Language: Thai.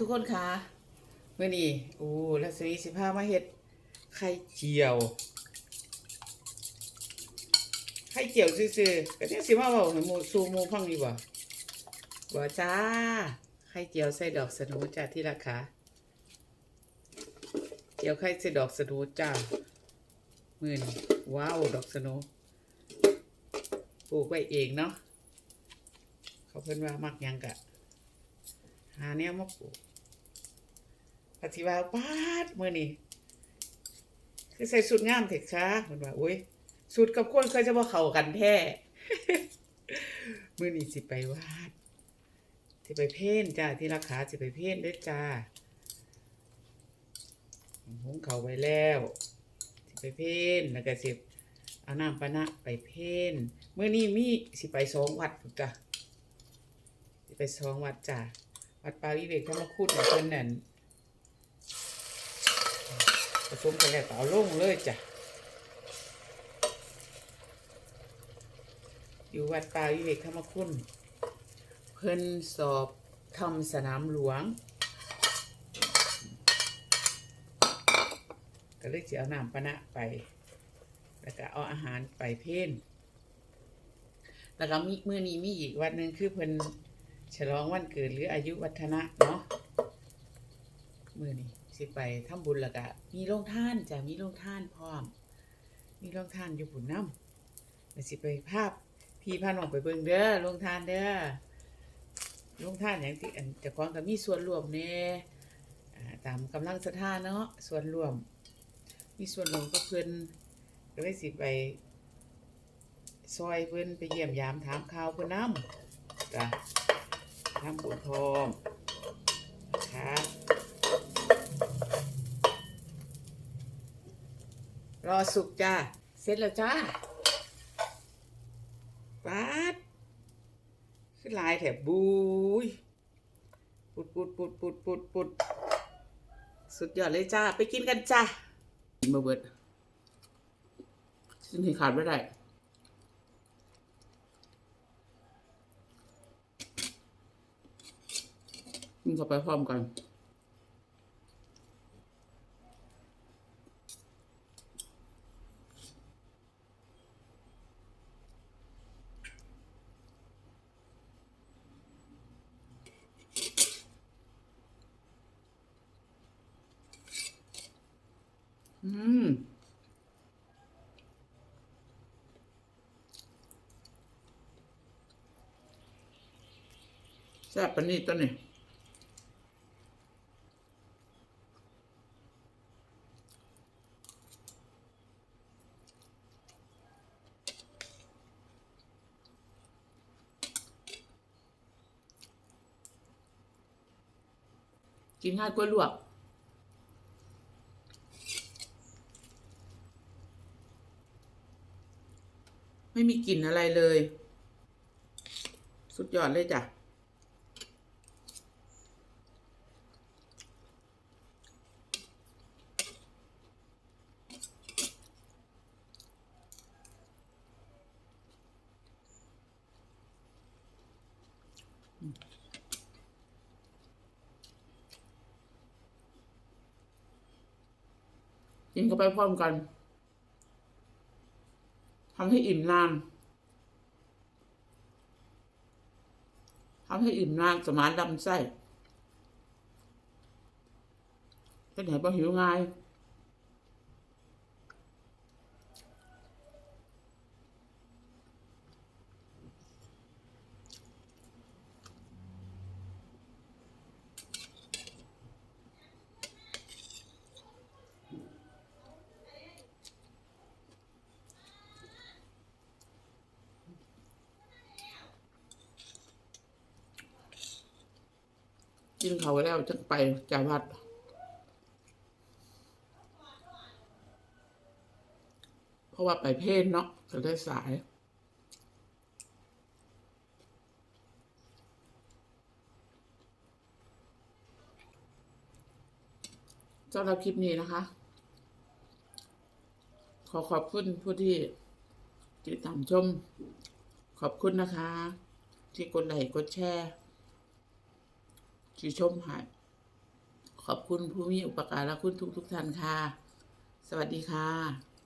ทุกคนค่ะเมื่อนี้โอ้ลักษมีสิพามาเฮ็ดไข่เจียวไข่เจียวซื่อๆก็เนี่ยสิมาเว้าให้หมู่สู่หมู่ฟังดีบ่บ่จ้าไข่เจียวใส่ดอกสนูจ้าที่ราคาเจียวไข่ใส่ดอกสนูจ้ามื่นว้าวดอกสนูปลูกไว้เองเนาะเขาเพิ่นว่ามักยังกะหาแนวมาปลูก ปฏิว่าปาดมื้อนี้คือใส่สุดงามเถอะค่ะเพิ่นว่าโอ้ยสุดกับคนเขาจะบ่เข้ากันแท้มื้อนี้สิไปวาดสิไปเพ่นจ้าที่ราคาสิไปเพ่นด้อจ้าหุงเขาไว้แล้วสิไปเพ่นแล้วก็สิเอาน้ำปะนะไปเพ่นมื้อนี้มีสิไปสองวัดจ้ะสิไปสองวัดจ้าวัดปาริเวกธรรมคูดของเพิ่นนั่น ผสมกันแล้วเอาลงเลยจ้ะ อยู่วัดปาริเวกธรรมคุณ เพิ่นสอบทำสนามหลวง ก็เลยจะเอาน้ำปะนะไป แล้วก็เอาอาหารไปเพ่นแล้วก็มีมื้อนี้มีอีกวันหนึ่งคือเพิ่นฉลองวันเกิดหรืออายุวัฒนะเนาะมื้อนี้ สิไปทำบุญแล้วก็มีโรงทานจะมีโรงทานพร้อม มีโรงทานอยู่ปุ่นน้ำแล้วสิไปภาพพี่พาน้องไปเบิ่งเด้อโรงทานเด้อลงท่านอย่างที่อันจะของก็มีส่วนรวมแน่อ่าตามกำลังศรัทธาเนาะส่วนรวม มีส่วนรวมก็เพิ่นก็เลยสิไปซอยเพิ่นไปเยี่ยมยามถามข่าวเพิ่นนำจ้ะทำบุญพร้อมนะคะ รอสุกจ้า เสร็จแล้วจ้าปัดขึ้นลายแถบบุยปุดปุดปุดปุดปุดปุดสุดยอดเลยจ้า ไปกินกันจ้ากินมาเบิดซึ่งขาดไม่ได้กินเข้าไปพร้อมกัน อืม แซ่บปนนี้ตัวนี้กินง่ายกล้วยลวก ไม่มีกลิ่นอะไรเลย สุดยอดเลยจ้ะ กินเข้าไปพร้อมกัน ทำให้อิ่มนานทำให้อิ่มนานสมานลำไส้เป็นไหนบ่หิวง่าย กินเขาแล้วจะไปจ่ายวัดเพราะว่าไปเพศเนาะจะได้สายสำหรับคลิปนี้นะคะ ขอขอบคุณผู้ที่ติดตามชม ขอบคุณนะคะ ที่กดไลค์กดแชร์ ชีชมหายขอบคุณผู้มีอุปการะคุณทุกทุกท่านค่ะ สวัสดีค่ะ